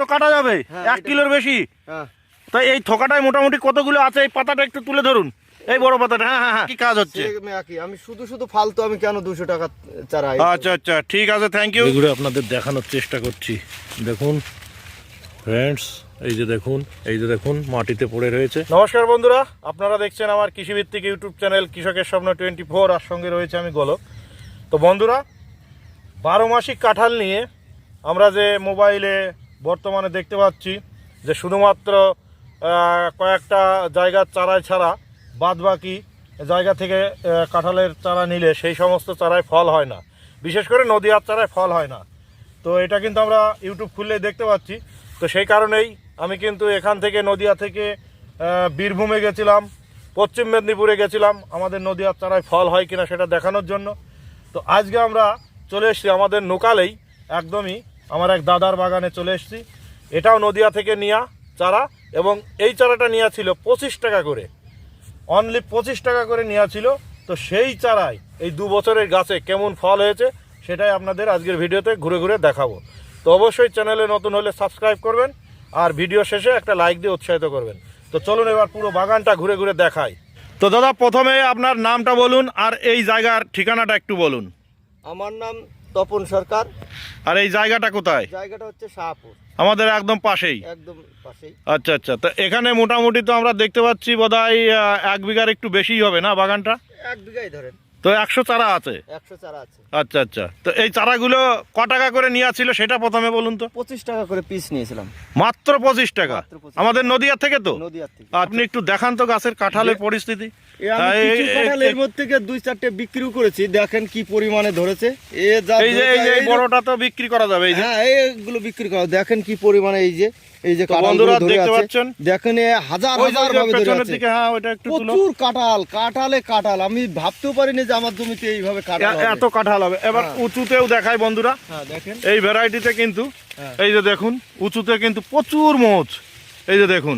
তো কাটা যাবে? হ্যাঁ, এক কিলোর বেশি? হ্যাঁ। তো এই থোকাটায় মোটামুটি কতগুলো আছে? এই পাতাটা একটু তুলে ধরুন। এই বড় পাতাটা হ্যাঁ হ্যাঁ হ্যাঁ। কি কাজ হচ্ছে। আমি শুধু শুধু ফালতু আমি কেন দুশো টাকা চারা আচ্ছা আচ্ছা ঠিক আছে থ্যাংক ইউ এগুলো আপনাদের দেখানোর চেষ্টা করছি। দেখুন ফ্রেন্ডস এই যে দেখুন এই যে দেখুন মাটিতে পড়ে রয়েছে। নমস্কার বন্ধুরা আপনারা দেখছেন আমার কৃষিভিত্তিক ইউটিউব চ্যানেল কৃষকের স্বপ্ন টোয়েন্টি ফোর আর সঙ্গে রয়েছে আমি গোলক। তো বন্ধুরা বারো মাসিক কাঁঠাল নিয়ে আমরা যে মোবাইলে বর্তমানে দেখতে পাচ্ছি যে শুধুমাত্র কয়েকটা জায়গার চারায় ছাড়া বাদ বাকি জায়গা থেকে কাঁঠালের চারা নিলে সেই সমস্ত চারায় ফল হয় না। বিশেষ করে নদীয়ার চারায় ফল হয় না। তো এটা কিন্তু আমরা ইউটিউব খুললে দেখতে পাচ্ছি। তো সেই কারণেই আমি কিন্তু এখান থেকে নদিয়া থেকে বীরভূমে গেছিলাম, পশ্চিম মেদিনীপুরে গেছিলাম। আমাদের নদীয়ার চারায় ফল হয় কিনা সেটা দেখানোর জন্য। তো আজকে আমরা চলে এসেছি আমাদের নোকালেই, একদমই আমার এক দাদার বাগানে চলে এসেছি। এটাও নদিয়া থেকে নিয়া চারা এবং এই চারাটা নেওয়া ছিল পঁচিশ টাকা করে। অনলি পঁচিশ টাকা করে নেওয়া ছিল। তো সেই চারাই এই দু বছরের গাছে কেমন ফল হয়েছে সেটাই আপনাদের আজকের ভিডিওতে ঘুরে ঘুরে দেখাবো। তো অবশ্যই চ্যানেলে নতুন হলে সাবস্ক্রাইব করবেন আর ভিডিও শেষে একটা লাইক দিয়ে উৎসাহিত করবেন। তো চলুন এবার পুরো বাগানটা ঘুরে ঘুরে দেখাই। তো দাদা, প্রথমে আপনার নামটা বলুন আর এই জায়গার ঠিকানাটা একটু বলুন। আমার নাম তপন সরকার। আর এই জায়গাটা কোথায়? জায়গাটা হচ্ছে শাহপুর। আমাদের একদম পাশেই? একদম পাশেই। আচ্ছা আচ্ছা। তো এখানে মোটামুটি তো আমরা দেখতে পাচ্ছি বোধহয় এক বিঘার একটু বেশিই হবে না বাগানটা? এক বিঘাই ধরেন। তো একশো চারা আছে? একশো চারা আছে। আচ্ছা আচ্ছা। তো এই চারাগুলো ক টাকা করে নেওয়া ছিল সেটা প্রথমে বলুন তো? পঁচিশ টাকা করে পিস নিয়েছিলাম। মাত্র পঁচিশ টাকা? আমাদের নদিয়া থেকে তো? নদীয়ার আপনি একটু দেখান তো গাছের কাঁঠালের পরিস্থিতি। এ আমি এই- কিছু এই- কাঁঠাল এর মধ্যে থেকে দুই চারটে বিক্রিও করেছি দেখেন কি পরিমাণে ধরেছে। এ এই যে এই যে বড়টা তো বিক্রি করা যাবে এই যে। হ্যাঁ এইগুলো বিক্রি করা দেখেন কি পরিমাণে এই যে এই যে বন্ধুরা দেখতে পাচ্ছেন? দেখেন হাজার হাজার ওই যে ভাবে ধরে আছে। হ্যাঁ প্রচুর কাঁঠাল কাঁঠালে কাঁঠাল। আমি ভাবতেও পারিনি যে আমার জমিতে এইভাবে। এত কাঁঠাল হবে। এবার হ্যাঁ। উঁচুতেও দেখায় বন্ধুরা। হ্যাঁ দেখেন। এই ভ্যারাইটিতে কিন্তু হ্যাঁ। এই যে দেখুন উঁচুতে কিন্তু প্রচুর মোচ। এই যে দেখুন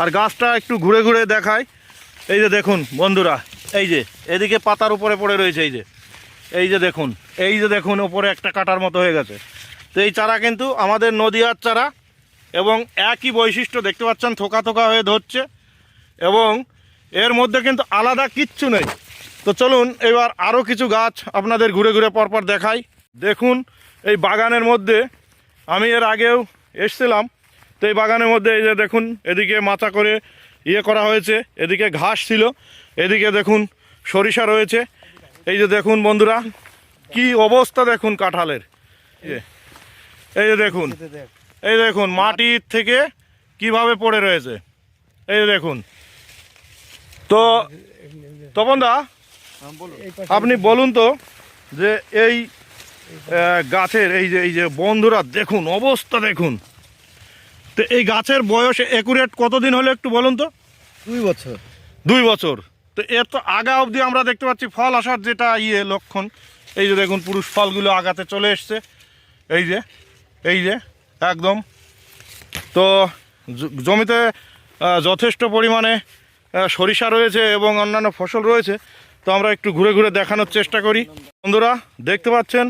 আর গাছটা একটু ঘুরে ঘুরে দেখায় এই যে দেখুন বন্ধুরা এই যে এদিকে পাতার উপরে পড়ে রয়েছে এই যে। এই যে দেখুন এই যে দেখুন ওপরে একটা কাটার মতো হয়ে গেছে। তো এই চারা কিন্তু আমাদের নদীয়ার চারা এবং একই বৈশিষ্ট্য দেখতে পাচ্ছেন থোকা থোকা হয়ে ধরছে এবং এর মধ্যে কিন্তু আলাদা কিচ্ছু নেই। তো চলুন এবার আরও কিছু গাছ আপনাদের ঘুরে ঘুরে পরপর দেখাই। দেখুন, এই বাগানের মধ্যে আমি এর আগেও এসছিলাম। তো এই বাগানের মধ্যে এই যে দেখুন, এদিকে মাথা করে ইয়ে করা হয়েছে, এদিকে ঘাস ছিল, এদিকে দেখুন সরিষা রয়েছে। এই যে দেখুন বন্ধুরা, কি অবস্থা দেখুন কাঁঠালের। এই যে- দেখুন, এই দেখুন, মাটির থেকে কীভাবে পড়ে রয়েছে। এই দেখুন। তো তপন দা বলুন। আপনি বলুন তো যে এই গাছের এই যে এই যে বন্ধুরা দেখুন অবস্থা দেখুন। তো এই গাছের বয়স একুরেট কতদিন হলো একটু বলুন তো? দুই বছর। দুই বছর। তো এর তো আগা অবধি আমরা দেখতে পাচ্ছি ফল আসার যেটা ইয়ে লক্ষণ। এই যে দেখুন পুরুষ ফলগুলো আগাতে চলে এসছে। এই যে এই যে একদম। তো জমিতে যথেষ্ট পরিমাণে সরিষা রয়েছে এবং অন্যান্য ফসল রয়েছে। তো আমরা একটু ঘুরে ঘুরে দেখানোর চেষ্টা করি। বন্ধুরা, দেখতে পাচ্ছেন?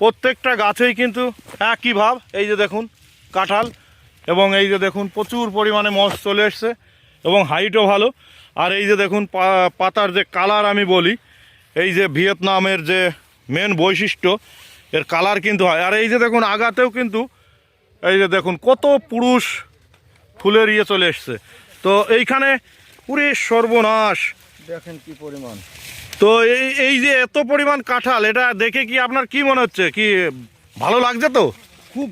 প্রত্যেকটা গাছেই কিন্তু একই ভাব। এই যে দেখুন, কাঁঠাল এবং এই যে দেখুন, প্রচুর পরিমাণে মস চলে এসছে এবং হাইটও ভালো। আর এই যে দেখুন পাতার যে কালার আমি বলি, এই যে ভিয়েতনামের যে মেন বৈশিষ্ট্য, এর কালার কিন্তু হয়। আর এই যে দেখুন, আগাতেও কিন্তু এই যে দেখুন, কত পুরুষ ফুলের ইয়ে চলে এসছে। তো এইখানে পুরে সর্বনাশ। দেখেন কি পরিমাণ। তো এই এই যে এত পরিমাণ কাঁঠাল এটা দেখে কি আপনার কি মনে হচ্ছে? কি ভালো লাগছে তো? খুব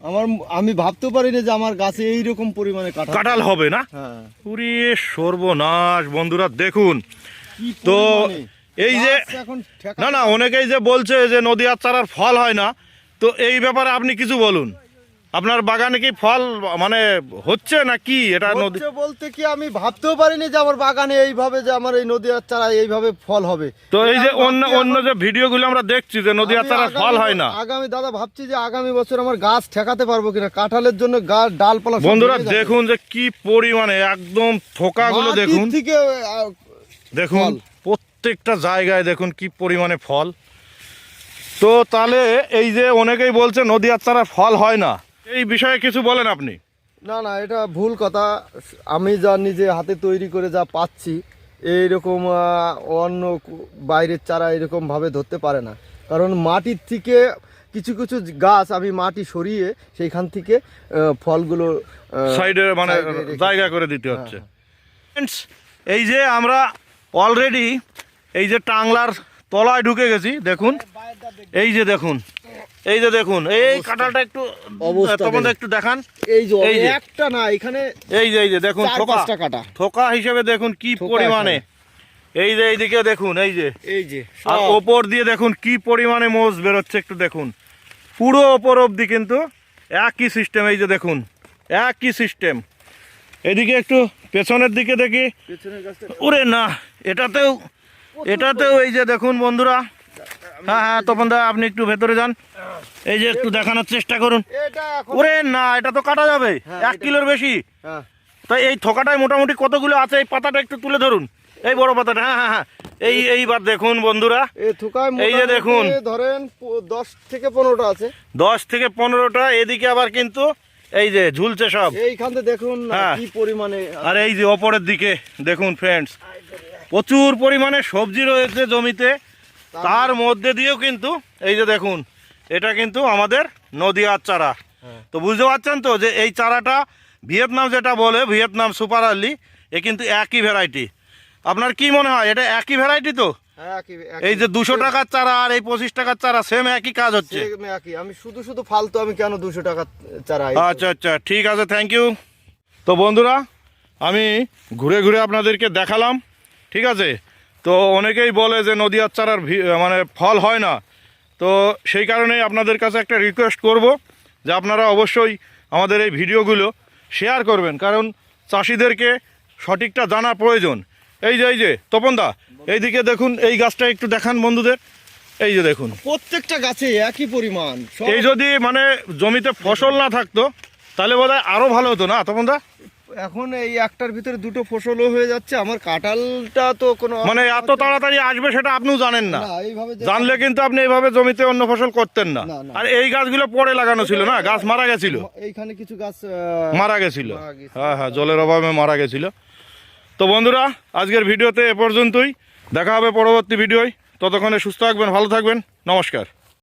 আমার আমি ভাবতেও পারিনি যে আমার গাছে এইরকম পরিমাণে কাঁঠাল। কাঁঠাল হবে না? হ্যাঁ। পুরে সর্বনাশ বন্ধুরা দেখুন। তো এই যে না না অনেকেই যে বলছে যে নদীয়ার চারার ফল হয় না তো এই ব্যাপারে আপনি কিছু বলুন। আপনার বাগানে কি ফল মানে হচ্ছে না কি? এটা নদী বলতে কি আমি ভাবতেও পারিনি যে আমার বাগানে এইভাবে যে আমার এই নদীর চারা এইভাবে ফল হবে। তো এই যে অন্য অন্য যে ভিডিওগুলো আমরা দেখছি যে নদীয়ার আমি চারার ফল হয় না। আগামী দাদা ভাবছি যে আগামী বছর আমার গাছ ঠেকাতে পারব কিনা কাঁঠালের জন্য গাছ ডালপালা বন্ধুরা দেখুন যে কি পরিমাণে একদম থোকাগুলো দেখুন। থেকে দেখুন প্রত্যেকটা জায়গায় দেখুন কি পরিমাণে ফল। তো তাহলে এই যে অনেকেই বলছে নদীয়ার চারা ফল হয় না। এই বিষয়ে কিছু বলেন আপনি। না না এটা ভুল কথা। আমি যা নিজে হাতে তৈরি করে যা পাচ্ছি এইরকম অন্য বাইরের চারা এরকম ভাবে ধরতে পারে না। কারণ মাটির থেকে কিছু কিছু গাছ আমি মাটি সরিয়ে সেইখান থেকে ফলগুলো সাইডে মানে জায়গা করে দিতে হচ্ছে। Friends, এই যে আমরা অলরেডি এই যে টাংলার তলায় ঢুকে গেছি দেখুন। এই যে দেখুন এই যে দেখুন এই কাঁঠালটা একটু তখন একটু দেখান। এই যে এই যে। একটা না এখানে এই যে এই যে দেখুন থোকা। কাটা। থোকা হিসেবে দেখুন কি পরিমাণে। এই যে এইদিকে দেখুন এই যে। এই যে আর। ওপর দিয়ে দেখুন কি পরিমাণে মোজ বেরোচ্ছে একটু দেখুন। পুরো ওপর অবধি কিন্তু একই সিস্টেম এই যে দেখুন একই সিস্টেম এদিকে একটু পেছনের দিকে দেখি। ওরে না এটাতেও এটাতেও এই যে দেখুন বন্ধুরা হ্যাঁ হ্যাঁ তপন দা আপনি একটু ভেতরে যান। এই যে একটু দেখানোর চেষ্টা করুন। ওরে না এটা তো কাটা যাবে। হ্যাঁ, এক কিলোর বেশি। হ্যাঁ। তাই এই থোকাটায় মোটামুটি কতগুলো আছে? এই পাতাটা একটু তুলে ধরুন। এই বড় পাতাটা হ্যাঁ হ্যাঁ হ্যাঁ। এই এইবার দেখুন বন্ধুরা। এই থুকায় এই যে দেখুন। ধরেন দশ থেকে পনেরোটা আছে। দশ থেকে পনেরোটা এদিকে আবার কিন্তু এই যে ঝুলছে সব। এইখান থেকে দেখুন না হ্যাঁ। কি পরিমাণে আর এই যে ওপরের দিকে দেখুন ফ্রেন্ডস প্রচুর পরিমাণে সবজি রয়েছে জমিতে। তার মধ্যে দিয়েও কিন্তু এই যে দেখুন এটা কিন্তু আমাদের নদীয়ার চারা। হ্যাঁ। তো বুঝতে পারছেন তো যে এই চারাটা ভিয়েতনাম যেটা বলে ভিয়েতনাম সুপার আর্লি এ কিন্তু একই ভ্যারাইটি আপনার কি মনে হয় এটা একই ভ্যারাইটি তো? হ্যাঁ। এই যে দুশো টাকার চারা আর এই পঁচিশ টাকার চারা সেম একই কাজ হচ্ছে? আমি শুধু শুধু ফালতু আমি কেন দুশো টাকা চারাই আচ্ছা আচ্ছা ঠিক আছে থ্যাংক ইউ তো বন্ধুরা আমি ঘুরে ঘুরে আপনাদেরকে দেখালাম ঠিক আছে? তো অনেকেই বলে যে নদীয়ার চারার ভি- মানে ফল হয় না। তো সেই কারণেই আপনাদের কাছে একটা রিকোয়েস্ট করব যে আপনারা অবশ্যই আমাদের এই ভিডিওগুলো শেয়ার করবেন কারণ চাষিদেরকে সঠিকটা জানা প্রয়োজন। এই যে এই যে তপনদা এইদিকে দেখুন এই গাছটা একটু দেখান বন্ধুদের। এই যে দেখুন। প্রত্যেকটা গাছে একই পরিমাণ। এই যদি মানে জমিতে ফসল না থাকতো তাহলে বোধ হয় আরও ভালো হতো না তপন দা? এখন এই একটার ভিতরে দুটো ফসলও হয়ে যাচ্ছে আমার কাঁঠালটা তো কোনো মানে এত তাড়াতাড়ি আসবে সেটা আপনিও জানেন না। জানলে কিন্তু আপনি এইভাবে জমিতে অন্য ফসল করতেন না। আর এই গাছগুলো পরে লাগানো ছিল না? গাছ মারা গেছিল? এইখানে কিছু গাছ মারা গেছিল। মারা গেছিল। হ্যাঁ হ্যাঁ জলের অভাবে মারা গেছিল। তো বন্ধুরা আজকের ভিডিওতে এ পর্যন্তই। দেখা হবে পরবর্তী ভিডিওয়। ততক্ষণে সুস্থ থাকবেন ভালো থাকবেন। নমস্কার।